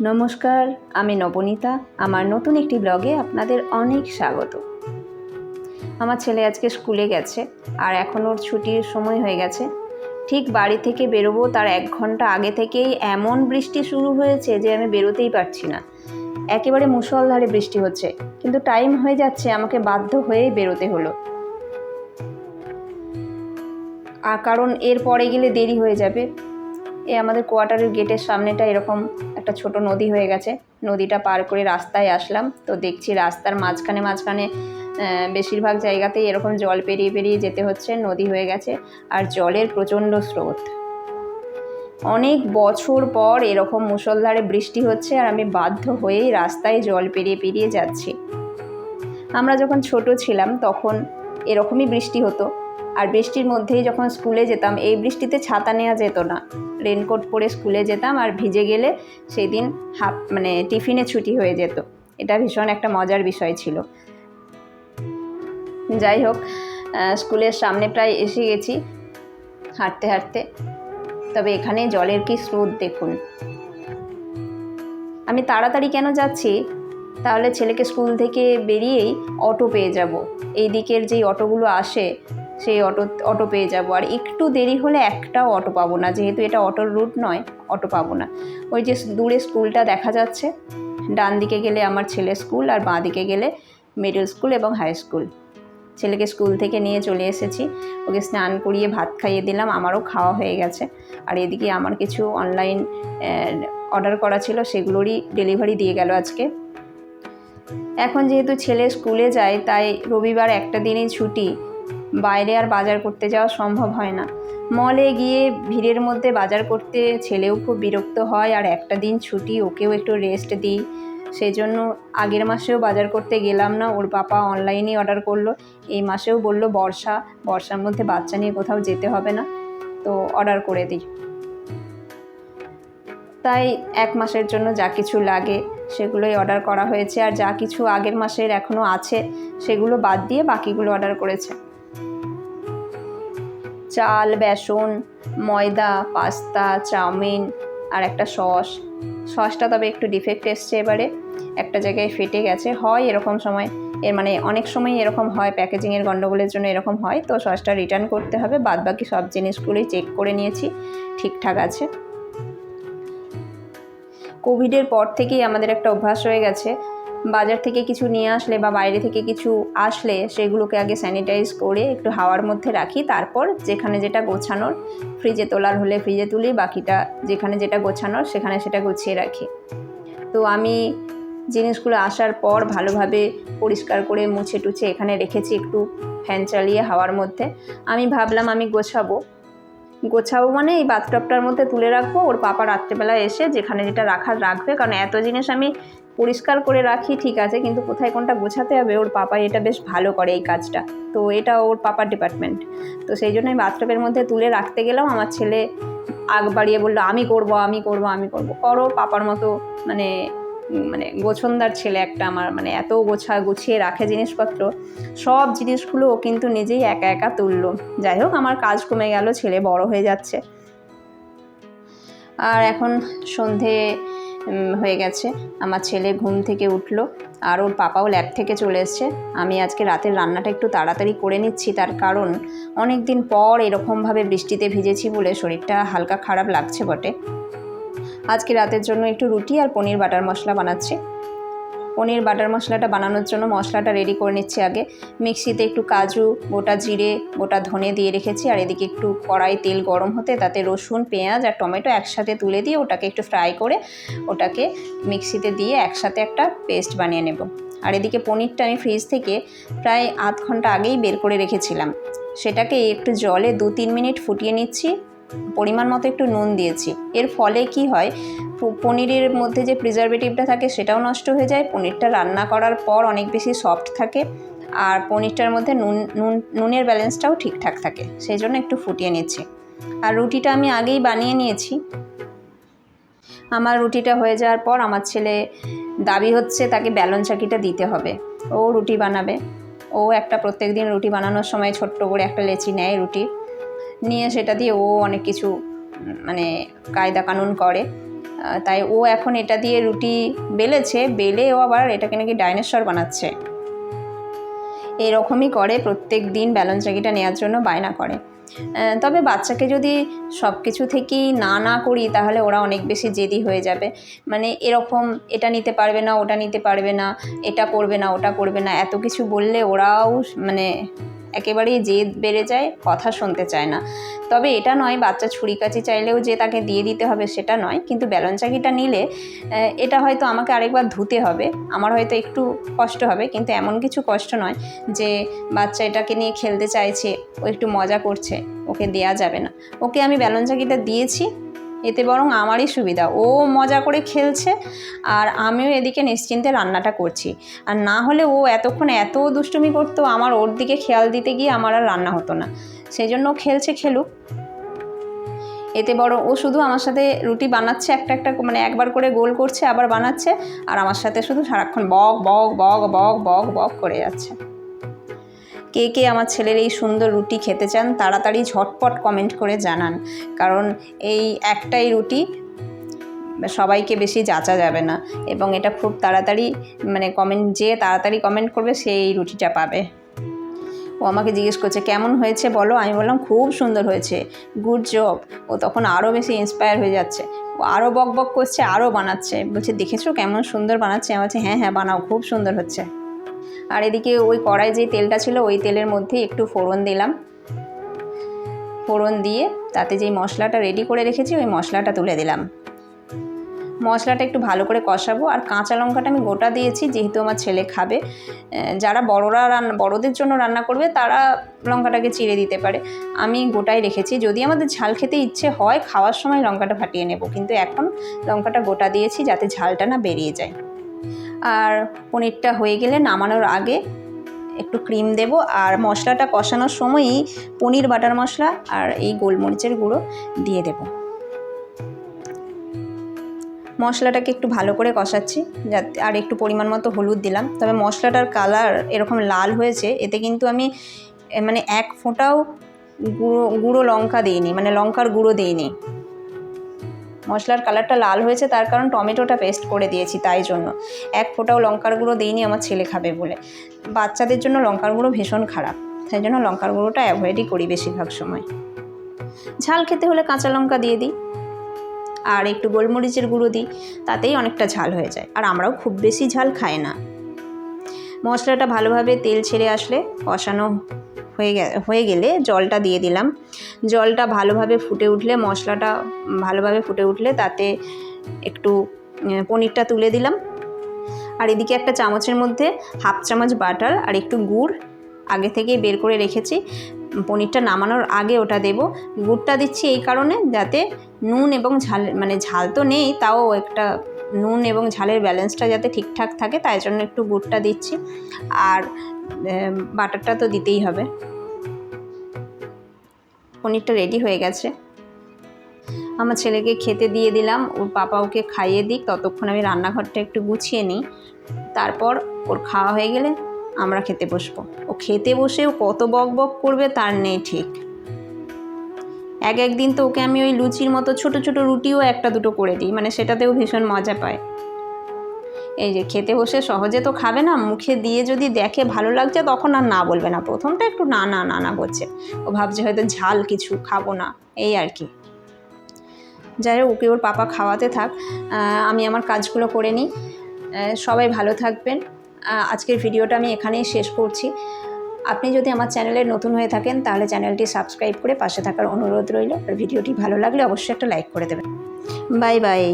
নমস্কার, আমি নবনীতা। আমার নতুন একটি ব্লগে আপনাদের অনেক স্বাগত। আমার ছেলে আজকে স্কুলে গেছে আর এখন ওর ছুটির সময় হয়ে গেছে। ঠিক বাড়ি থেকে বেরোবো তার এক ঘণ্টা আগে থেকেই এমন বৃষ্টি শুরু হয়েছে যে আমি বেরোতেই পারছি না। একেবারে মুষলধারে বৃষ্টি হচ্ছে, কিন্তু টাইম হয়ে যাচ্ছে, আমাকে বাধ্য হয়েই বেরোতে হলো। আর কারণ এর পরে গেলে দেরি হয়ে যাবে। এ আমাদের কোয়ার্টারের গেটের সামনেটা এরকম একটা ছোট নদী হয়ে গেছে। নদীটা পার করে রাস্তায় আসলাম। তো দেখছি রাস্তার মাঝখানে মাঝখানে বেশিরভাগ জায়গাতেই এরকম জল পেরিয়ে পেরিয়ে যেতে হচ্ছে, নদী হয়ে গেছে। আর জলের প্রচণ্ড স্রোত। অনেক বছর পর এরকম মুষলধারে বৃষ্টি হচ্ছে আর আমি বাধ্য হয়েই রাস্তায় জল পেরিয়ে পেরিয়ে যাচ্ছি। আমরা যখন ছোট ছিলাম তখন এরকমই বৃষ্টি হতো। আর বৃষ্টির মধ্যেই যখন স্কুলে যেতাম, এই বৃষ্টিতে ছাতা নেওয়া যেত না। রেনকোট পরে স্কুলে যেতাম আর ভিজে গেলে সেই দিন হাফ মানে টিফিনে ছুটি হয়ে যেত। এটা ভীষণ একটা মজার বিষয় ছিল। যাই হোক স্কুলের সামনে প্রায় এসে গেছি হাঁটতে হাঁটতে। তবে এখানে জলের কি স্রোত দেখুন। আমি তাড়াতাড়ি কেন যাচ্ছি? তাহলে ছেলেকে স্কুল থেকে বেরিয়েই অটো পেয়ে যাব। এই দিকের যেই অটোগুলো আসে সেই অটো অটো পেয়ে যাব। আর একটু দেরি হলে একটাও অটো পাবো না, যেহেতু এটা অটোর রুট নয়, অটো পাবো না। ওই যে দূরে স্কুলটা দেখা যাচ্ছে, ডান দিকে গেলে আমার ছেলে স্কুল আর বাঁ দিকে গেলে মিডল স্কুল এবং হাই স্কুল ছেলেকে স্কুল থেকে নিয়ে চলে এসেছি, ওকে স্নান করিয়ে ভাত খাইয়ে দিলাম, আমারও খাওয়া হয়ে গেছে। আর এদিকে আমার কিছু অনলাইন অর্ডার করা ছিল, সেগুলোরই ডেলিভারি দিয়ে গেল আজকে। এখন যেহেতু ছেলে স্কুলে যায়, তাই রবিবার একটা দিনই ছুটি বাইরে আর বাজার করতে যাওয়া সম্ভব হয় না। মলে গিয়ে ভিড়ের মধ্যে বাজার করতে ছেলেও খুব বিরক্ত হয় আর একটা দিন ছুটি, ওকেও একটু রেস্ট দিই। সেই জন্য আগের মাসেও বাজার করতে গেলাম না, ওর পাপা অনলাইনেই অর্ডার করল। এই মাসেও বলল, বর্ষা, বর্ষার মধ্যে বাচ্চা নিয়ে কোথাও যেতে হবে না। তো অর্ডার করে দিই। তাই এক মাসের জন্য যা কিছু লাগে সেগুলোই অর্ডার করা হয়েছে। আর যা কিছু আগের মাসের এখনও আছে, সেগুলো বাদ দিয়ে বাকিগুলো অর্ডার করেছে। চাল, বেসন, ময়দা, পাস্তা, চাউমিন আর একটা সস। সসটা তবে একটু ডিফেক্ট এসছে এবারে। একটা জায়গায় ফেটে গেছে। হয় এরকম সময়। এর মানে অনেক সময় এরকম হয়। প্যাকেজিংয়ের গণ্ডগোলের জন্য এরকম হয়। তো সসটা রিটার্ন করতে হবে। বাদ বাকি সব জিনিসগুলোই চেক করে নিয়েছি। ঠিকঠাক আছে। কোভিডের পর থেকেই আমাদের একটা অভ্যাস হয়ে গেছে। বাজার থেকে কিছু নিয়ে আসলে বা বাইরে থেকে কিছু আসলে সেগুলোকে আগে স্যানিটাইজ করে একটু হাওয়ার মধ্যে রাখি। তারপর যেখানে যেটা গোছানোর ফ্রিজে তোলার হলে ফ্রিজে তুলি, বাকিটা যেখানে যেটা গোছানোর সেখানে সেটা গুছিয়ে রাখি। তো আমি জিনিসগুলো আসার পর ভালোভাবে পরিষ্কার করে মুছে টুছে এখানে রেখেছি একটু ফ্যান চালিয়ে হাওয়ার মধ্যে। আমি ভাবলাম আমি গোছাবো। গোছাবো মানে এই বাথটবটার মধ্যে তুলে রাখব। ওর পাপা রাত্রেবেলা এসে যেখানে যেটা রাখার রাখবে। কারণ এত জিনিস আমি পরিষ্কার করে রাখি, ঠিক আছে, কিন্তু কোথায় কোনটা গোছাতে হবে? ওর পাপা এটা বেশ ভালো করে এই কাজটা। তো এটা ওর পাপার ডিপার্টমেন্ট তো সেই জন্য আমি বাথটবের মধ্যে তুলে রাখতে গেলাম। আমার ছেলে আগ বাড়িয়ে বলল, আমি করব আমি করব আমি করব। করো পাপার মতো মানে মানে গোছন্দার ছেলে একটা আমার মানে এত গোছা গুছিয়ে রাখে জিনিসপত্র, সব জিনিসগুলো ও কিন্তু নিজেই একা একা তুললো। যাই হোক, আমার কাজ কমে গেল, ছেলে বড় হয়ে যাচ্ছে। আর এখন সন্ধে হয়ে গেছে। আমার ছেলে ঘুম থেকে উঠল, আর ওর পাপাও ল্যাব থেকে চলে এসছে। আমি আজকে রাতের রান্নাটা একটু তাড়াতাড়ি করে নিচ্ছি, তার কারণ অনেক দিন পর এরকমভাবে বৃষ্টিতে ভিজেছি বলে শরীরটা হালকা খারাপ লাগছে বটে। আজকে রাতের জন্য একটু রুটি আর পনির বাটার মশলা বানাচ্ছি। পনির বাটার মশলাটা বানানোর জন্য মশলাটা রেডি করে নিচ্ছি আগে। মিক্সিতে একটু কাজু, গোটা জিরে, গোটা ধনে দিয়ে রেখেছি আর এদিকে একটু কড়াই তেল গরম হতে তাতে রসুন, পেঁয়াজ আর টমেটো একসাথে তুলে দিয়ে ওটাকে একটু ফ্রাই করে ওটাকে মিক্সিতে দিয়ে একসাথে একটা পেস্ট বানিয়ে নেব। আর এদিকে পনিরটা আমি ফ্রিজ থেকে প্রায় আধ ঘণ্টা আগেই বের করে রেখেছিলাম। সেটাকে একটু জলে দু তিন মিনিট ফুটিয়ে নিচ্ছি। পরিমাণ মতো একটু নুন দিয়েছি। এর ফলে কি হয় পনিরের মধ্যে যে প্রিজারভেটিভটা থাকে সেটাও নষ্ট হয়ে যায়, পনিরটা রান্না করার পর অনেক বেশি সফট থাকে আর পনিরটার মধ্যে নুন নুন, নুনের ব্যালেন্সটাও ঠিকঠাক থাকে, সেই জন্য একটু ফুটিয়ে নিচ্ছি। আর রুটিটা আমি আগেই বানিয়ে নিয়েছি। আমার রুটিটা হয়ে যাওয়ার পর আমার ছেলে দাবি হচ্ছে তাকে ব্যালন চাকিটা দিতে হবে। ও রুটি বানাবে। ও একটা প্রত্যেক দিন রুটি বানানোর সময় ছোট্ট করে একটা লেচি নেয় রুটি। নিয়ে সেটা দিয়ে ও অনেক কিছু মানে কায়দা কানুন করে। তাই ও এখন এটা দিয়ে রুটি বেলেছে, বেলে ও আবার এটাকে নাকি ডাইনোসর বানাচ্ছে। এরকমই করে প্রত্যেক দিন ব্যালন চাকিটা নেওয়ার জন্য বায়না করে। তবে বাচ্চাকে যদি সব কিছু থেকেই না না করি তাহলে ওরা অনেক বেশি জেদি হয়ে যাবে। মানে এরকম এটা নিতে পারবে না, ওটা নিতে পারবে না, এটা করবে না, ওটা করবে না, এত কিছু বললে ওরাও মানে একেবারেই জেদ বেড়ে যায়, কথা শুনতে চায় না। তবে এটা নয়, বাচ্চা ছুরি কাচি চাইলেও যে তাকে দিয়ে দিতে হবে সেটা নয়, কিন্তু ব্যালন চাকিটা নিলে এটা হয়তো আমাকে আরেকবার ধুতে হবে। আমার হয়তো একটু কষ্ট হবে, কিন্তু এমন কিছু কষ্ট নয় যে বাচ্চা এটাকে নিয়ে খেলতে চাইছে, ও একটু মজা করছে, ওকে দেয়া যাবে না। ওকে আমি ব্যালন চাকিটা দিয়েছি এতে বরং আমারই সুবিধা। ও মজা করে খেলছে আর আমিও এদিকে নিশ্চিন্তে রান্নাটা করছি। আর না হলে ও এতক্ষণ এত দুষ্টুমি করতো, আমার ওর দিকে খেয়াল দিতে গিয়ে আমার আর রান্না হতো না। সেই জন্য খেলছে, খেলুক। এতে বড় ও শুধু আমার সাথে রুটি বানাচ্ছে, একটা একটা মানে একবার করে গোল করছে, আবার বানাচ্ছে, আর আমার সাথে শুধু সারাক্ষণ বক বক বক বক বক বক করে যাচ্ছে। কে কে আমার ছেলের এই সুন্দর রুটি খেতে চান তাড়াতাড়ি ঝটপট কমেন্ট করে জানান। কারণ এই একটাই রুটি সবাইকে বেশি যাচা যাবে না এবং এটা খুব তাড়াতাড়ি মানে কমেন্ট যে তাড়াতাড়ি কমেন্ট করবে সেই রুটিটা পাবে। ও আমাকে জিজ্ঞেস করছে, কেমন হয়েছে বলো? আমি বললাম, খুব সুন্দর হয়েছে। গুড জব ও তখন আরও বেশি ইন্সপায়ার হয়ে যাচ্ছে। ও আরও বক বক করছে আরও বানাচ্ছে। বলছে, দেখেছ কেমন সুন্দর বানাচ্ছে? আমি বলছি হ্যাঁ হ্যাঁ বানাও, খুব সুন্দর হচ্ছে। আর এদিকে ওই কড়াই যে তেলটা ছিল, ওই তেলের মধ্যে একটু ফোড়ন দিলাম। ফোড়ন দিয়ে তাতে যেই মশলাটা রেডি করে রেখেছি, ওই মশলাটা তুলে দিলাম। মশলাটা একটু ভালো করে কষাবো, আর কাঁচা লঙ্কাটা আমি গোটা দিয়েছি, যেহেতু আমার ছেলে খাবে। যারা বড়রা রান্না বড়দের জন্য রান্না করবে, তারা লঙ্কাটাকে চিড়ে দিতে পারে। আমি গোটাই রেখেছি, যদি আমাদের ঝাল খেতে ইচ্ছে হয়, খাওয়ার সময় লঙ্কাটা ফাটিয়ে নেব। কিন্তু এখন লঙ্কাটা গোটা দিয়েছি, যাতে ঝালটা না বেরিয়ে যায়। আর পনিরটা হয়ে গেলে নামানোর আগে একটু ক্রিম দেব আর মশলাটা কষানোর সময়ই পনির বাটার মশলা আর এই গোলমরিচের গুঁড়ো দিয়ে দেব। মশলাটাকে একটু ভালো করে কষাচ্ছি যাতে আর একটু পরিমাণ মতো হলুদ দিলাম। তবে মশলাটার কালার এরকম লাল হয়েছে, এতে কিন্তু আমি মানে এক ফোঁটাও গুঁড়ো গুঁড়ো লঙ্কা দিইনি মানে লঙ্কার গুঁড়ো দিইনি। মশলার কালারটা লাল হয়েছে, তার কারণ টমেটোটা পেস্ট করে দিয়েছি তাই জন্য। এক ফোঁটাও লঙ্কার গুঁড়ো দিইনি আমার ছেলে খাবে বলে। বাচ্চাদের জন্য লঙ্কার গুঁড়ো ভীষণ খারাপ, তাই জন্য লঙ্কার গুঁড়োটা অ্যাভয়েডই করি বেশিরভাগ সময়। ঝাল খেতে হলে কাঁচা লঙ্কা দিয়ে দিই, আর একটু গোলমরিচের গুঁড়ো দিই, তাতেই অনেকটা ঝাল হয়ে যায়, আর আমরাও খুব বেশি ঝাল খাই না। মশলাটা ভালোভাবে তেল ছেড়ে আসলে কষানো হয়ে হয়ে গেলে জলটা দিয়ে দিলাম। জলটা ভালোভাবে ফুটে উঠলে, মশলাটা ভালোভাবে ফুটে উঠলে তাতে একটু পনিরটা তুলে দিলাম। আর এদিকে একটা চামচের মধ্যে হাফ চামচ বাটার আর একটু গুড় আগে থেকেই বের করে রেখেছি। পনিরটা নামানোর আগে ওটা দেব। গুড়টা দিচ্ছি এই কারণে যাতে নুন এবং ঝাল মানে ঝাল তো নেই, তাও একটা নুন এবং ঝালের ব্যালেন্সটা যাতে ঠিকঠাক থাকে, তাই জন্য একটু গুড়টা দিচ্ছি। আর বাটারটা তো দিতেই হবে। পনিরটা রেডি হয়ে গেছে। আমার ছেলেকে খেতে দিয়ে দিলাম, ওর পাপা ওকে খাইয়ে দিক, ততক্ষণ আমি রান্নাঘরটা একটু গুছিয়ে নিই। তারপর ওর খাওয়া হয়ে গেলে আমরা খেতে বসবো। ও খেতে বসেও কত বক বক করবে তার নেই ঠিক। এক একদিন তো ওকে আমি ওই লুচির মতো ছোট ছোট রুটিও একটা দুটো করে দিই মানে সেটাতেও ভীষণ মজা পায়। এই যে খেতে বসে সহজে তো খাবে না, মুখে দিয়ে যদি দেখে ভালো লাগছে তখন আর না বলবে না। প্রথমটা একটু না না না না করছে ও ভাবছে হয়তো ঝাল কিছু খাব না, এই আর কি। যাই হোক, ওকে ওর পাপা খাওয়াতে থাক। আমি আমার কাজগুলো করে নিই। সবাই ভালো থাকবেন। আজকের ভিডিওটা আমি এখানেই শেষ করছি। আপনি যদি আমার চ্যানেলে নতুন হয়ে থাকেন, তাহলে চ্যানেলটি সাবস্ক্রাইব করে পাশে থাকার অনুরোধ রইল। আর ভিডিওটি ভালো লাগলে অবশ্যই একটা লাইক করে দেবেন। Bye bye.